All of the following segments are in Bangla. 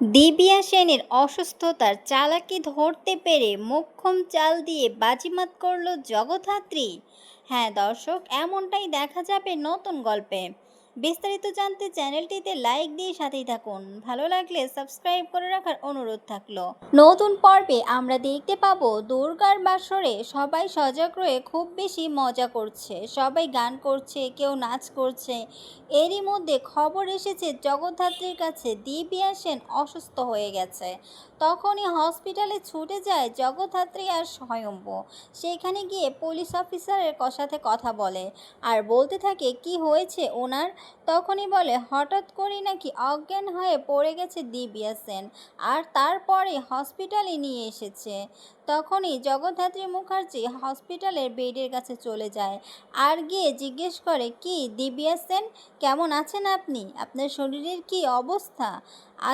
দিবিয়া সেনের অসুস্থতার চালাকি ধরতে পেরে মোক্ষম চাল দিয়ে বাজিমাত করল জগধাত্রী হ্যাঁ দর্শক, এমনটাই দেখা যাবে নতুন গল্পে। বিস্তারিত জানতে চ্যানেলটিতে লাইক দিয়ে সাথেই থাকুন। ভালো লাগলে সাবস্ক্রাইব করে রাখার অনুরোধ থাকল। নতুন পর্বে আমরা দেখতে পাবো দুর্গার বাসরে সবাই সজাগ রয়ে খুব বেশি মজা করছে। সবাই গান করছে, কেউ নাচ করছে। এরই মধ্যে খবর এসেছে, জগদ্ধাত্রীর কাছে দিবিয়া সেন অসুস্থ হয়ে গেছে। তখনই হসপিটালে ছুটে যায় জগদ্ধাত্রী আর স্বয়ম্ভ। সেখানে গিয়ে পুলিশ অফিসারের সাথে কথা বলে আর বলতে থাকে, কি হয়েছে ওনার? তখনই বলে, হঠাৎ করেই নাকি অজ্ঞান হয়ে পড়ে গেছে দিবিয়া সেন, আর তারপরে হসপিটালে নিয়ে এসেছে। তখনই জগদ্ধাত্রী মুখার্জি হসপিটালের বেডের কাছে চলে যায় আর গিয়ে জিজ্ঞেস করে, কি দিবিয়া সেন, কেমন আছেন আপনি? আপনার শরীরের কি অবস্থা?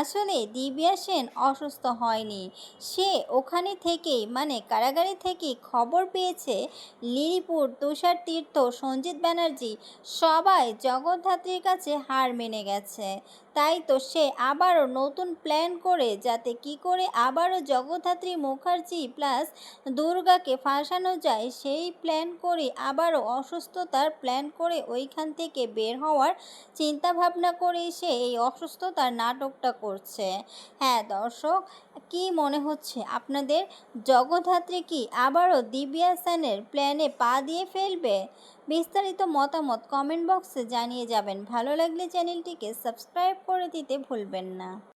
আসলে দিবিয়া সেন অসুস্থ হয়নি। সে ওখানে থেকেই মানে কারাগারে থেকেই খবর পেয়েছে, লিলিপুর তুষার তীর্থ সঞ্জিত ব্যানার্জি সবাই জগদ্ধাত্রীর কাছে হার মেনে গেছে। তাই তো সে আবারও নতুন প্ল্যান করে, যাতে কি করে আবারও জগদ্ধাত্রী মুখার্জি প্লাস দুর্গাকে ফাঁসানো যায়, সেই প্ল্যান করে আবারও অসুস্থতার প্ল্যান করে ওইখান থেকে বের হওয়ার চিন্তা ভাবনা করে সে এই অসুস্থতার নাটকটা করছে। হ্যাঁ দর্শক, কি মনে হচ্ছে আপনাদের? জগদ্ধাত্রী কি আবারও দিব্যা সেনের প্ল্যানে পা দিয়ে ফেলবে? বিস্তারিত মতামত কমেন্ট বক্সে জানিয়ে যাবেন। ভালো লাগলে চ্যানেলটিকে সাবস্ক্রাইব করে দিতে ভুলবেন না।